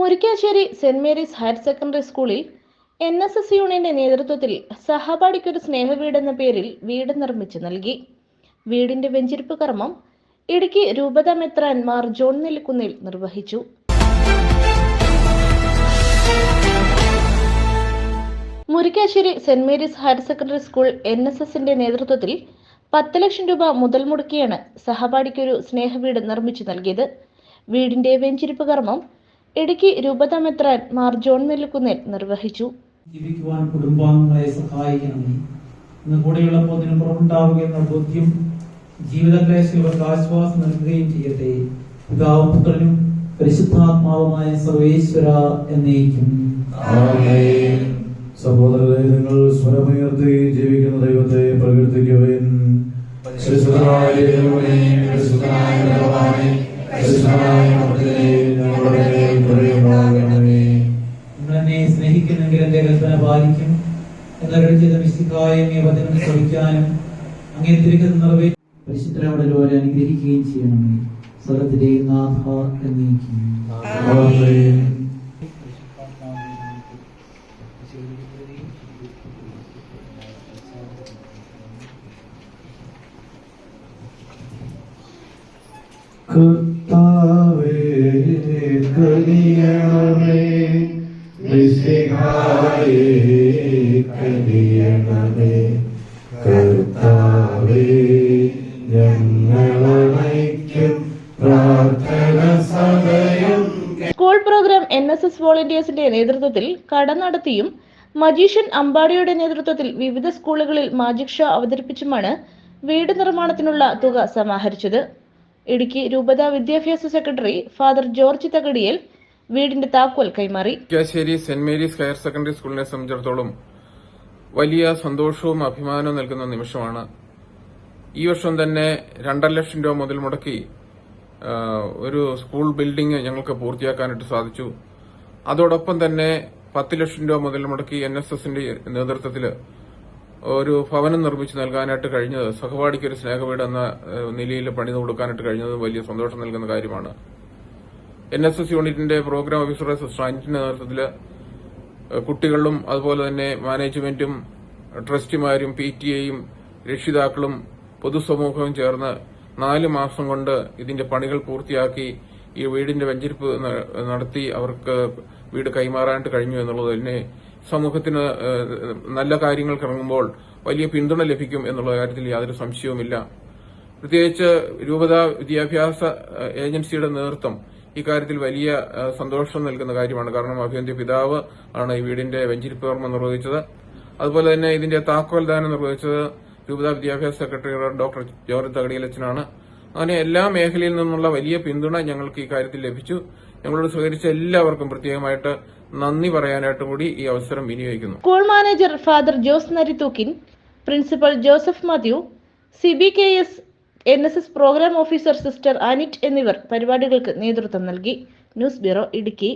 Murickassery saint Mary's higher secondary സ്കൂളിൽ N S S യൂണിയന്റെ നേതൃത്വത്തിൽ സഹപാഠിക്കൊരു സ്നേഹവീട് എന്ന പേരിൽ വീട് നിർമ്മിച്ചു നൽകി. വീടിന്റെ വെഞ്ചിരിപ്പ് കർമ്മം ഇടുക്കി രൂപത മെത്രാൻ മാർ ജോൺ നെല്ലിക്കുന്നിൽ നിർവഹിച്ചു. Murickassery saint Mary's higher secondary school N S എസിന്റെ നേതൃത്വത്തിൽ പത്ത് ലക്ഷം രൂപ മുതൽ മുടക്കിയാണ് സഹപാഠിക്കൊരു സ്നേഹവീട് നിർമ്മിച്ചു നൽകിയത്. വീടിന്റെ വെഞ്ചിരിപ്പ് കർമ്മം ഇടുക്കി രൂപതമെത്രാൻ മാർ ജോൺ നെല്ലിക്കുന്നിൽ നിർവഹിച്ചു. ജീവിക്കുവാൻ കുടുംബാംഗങ്ങളെ സഹായിക്കണമേ ഇന്ന് കൂടെയുള്ളപ്പോൾ പുറമുണ്ടാവുകയെന്ന ബോധ്യം ജീവിതക്ലേശം ഇവർക്ക് ആശ്വാസം നൽകുകയും ചെയ്യട്ടെ. പിതാവും പുത്രനും പരിശുദ്ധാത്മാവുമായ സർവേശ്വര എന്നേക്കും. ആമേൻ. സഹോദരരെ നിങ്ങൾ സ്വരമുയർത്തി ജീവിക്കുന്ന ദൈവത്തെ പ്രകീർത്തിക്കുവേൻ. പരിശുദ്ധനായ ദൈവമേ, പരിശുദ്ധനായ പിതാവേ, പരിശുദ്ധനായ സ്നേഹിക്കുന്നെങ്കിൽ എന്റെ കൽപ്പന പാലിക്കും. എന്നൊരു ചെയ്ത വചനം ശ്രമിക്കാനും അങ്ങനെ തിരികെ നിറവേ പരിശുദ്ധരവിടെ അനുഗ്രഹിക്കുകയും ചെയ്യണമേ. സ്വർഗത്തിലെ നാഥ എന്നേക്കും. ആമേൻ. കർത്താവേ കനിയണമേ പ്രാർത്ഥന school programme N S S വോളണ്ടിയേഴ്സിന്റെ നേതൃത്വത്തിൽ കട നടത്തിയും മജീഷ്യൻ അമ്പാടിയുടെ നേതൃത്വത്തിൽ വിവിധ സ്കൂളുകളിൽ മാജിക് ഷോ അവതരിപ്പിച്ചുമാണ് വീട് നിർമ്മാണത്തിനുള്ള തുക സമാഹരിച്ചത്. ഇടുക്കി രൂപത വിദ്യാഭ്യാസ സെക്രട്ടറി ഫാദർ ജോർജ് തകടിയൽ വീടിന്റെ താക്കോൽ കൈമാറി. Murickassery saint Mary's higher secondary സ്കൂളിനെ സംബന്ധിച്ചിടത്തോളം വലിയ സന്തോഷവും അഭിമാനവും നൽകുന്ന നിമിഷമാണ്. ഈ വർഷം തന്നെ രണ്ടര ലക്ഷം രൂപ മുതൽ മുടക്കി ഒരു സ്കൂൾ ബിൽഡിംഗ് ഞങ്ങൾക്ക് പൂർത്തിയാക്കാനായിട്ട് സാധിച്ചു. അതോടൊപ്പം തന്നെ പത്ത് ലക്ഷം രൂപ മുതൽ മുടക്കി എൻ എസ് എസിന്റെ നേതൃത്വത്തിൽ ഒരു ഭവനം നിർമ്മിച്ചു നൽകാനായിട്ട് കഴിഞ്ഞത് സഹപാഠിക്ക് ഒരു സ്നേഹവീട് എന്ന നിലയിൽ പണിത് കൊടുക്കാനായിട്ട് കഴിഞ്ഞത് വലിയ സന്തോഷം നൽകുന്ന കാര്യമാണ്. എൻ എസ് എസ് യൂണിറ്റിന്റെ പ്രോഗ്രാം ഓഫീസറുടെ സിസ്റ്റർ അനിറ്റിന്റെ നേതൃത്വത്തിൽ കുട്ടികളും അതുപോലെ തന്നെ മാനേജ്മെന്റും ട്രസ്റ്റിമാരും പി ടി എയും രക്ഷിതാക്കളും പൊതുസമൂഹവും ചേർന്ന് നാല് മാസം കൊണ്ട് ഇതിന്റെ പണികൾ പൂർത്തിയാക്കി ഈ വീടിന്റെ വെഞ്ചരിപ്പ് നടത്തി അവർക്ക് വീട് കൈമാറാനായിട്ട് കഴിഞ്ഞു എന്നുള്ളത് തന്നെ സമൂഹത്തിന് നല്ല കാര്യങ്ങൾ ഇറങ്ങുമ്പോൾ വലിയ പിന്തുണ ലഭിക്കും എന്നുള്ള കാര്യത്തിൽ യാതൊരു സംശയവുമില്ല. പ്രത്യേകിച്ച് രൂപത വിദ്യാഭ്യാസ ഏജൻസിയുടെ നേതൃത്വം ഇക്കാര്യത്തിൽ വലിയ സന്തോഷം നൽകുന്ന കാര്യമാണ്. കാരണം അഭിയന്ത്യ പിതാവ് ആണ് ഈ വീടിന്റെ വെഞ്ചിരിപ്പകർമ്മ നിർവഹിച്ചത്. അതുപോലെ തന്നെ ഇതിന്റെ താക്കോൽ ദാനം നിർവഹിച്ചത് രൂപത വിദ്യാഭ്യാസ സെക്രട്ടറി ഡോക്ടർ ജോർജ് തകടിയലച്ചനാണ്. അങ്ങനെ എല്ലാ മേഖലയിൽ നിന്നുള്ള വലിയ പിന്തുണ ഞങ്ങൾക്ക് ഈ കാര്യത്തിൽ ലഭിച്ചു. ഞങ്ങളോട് സഹകരിച്ച എല്ലാവർക്കും പ്രത്യേകമായിട്ട് നന്ദി പറയാനായിട്ട് കൂടി ഈ അവസരം വിനിയോഗിക്കുന്നു. School manager father Jose Narithookil principal Joseph Mathew C B K S N S S programme officer sister Anit എന്നിവർ പരിപാടികൾക്ക് നേതൃത്വം നൽകി. News bureau Idukki.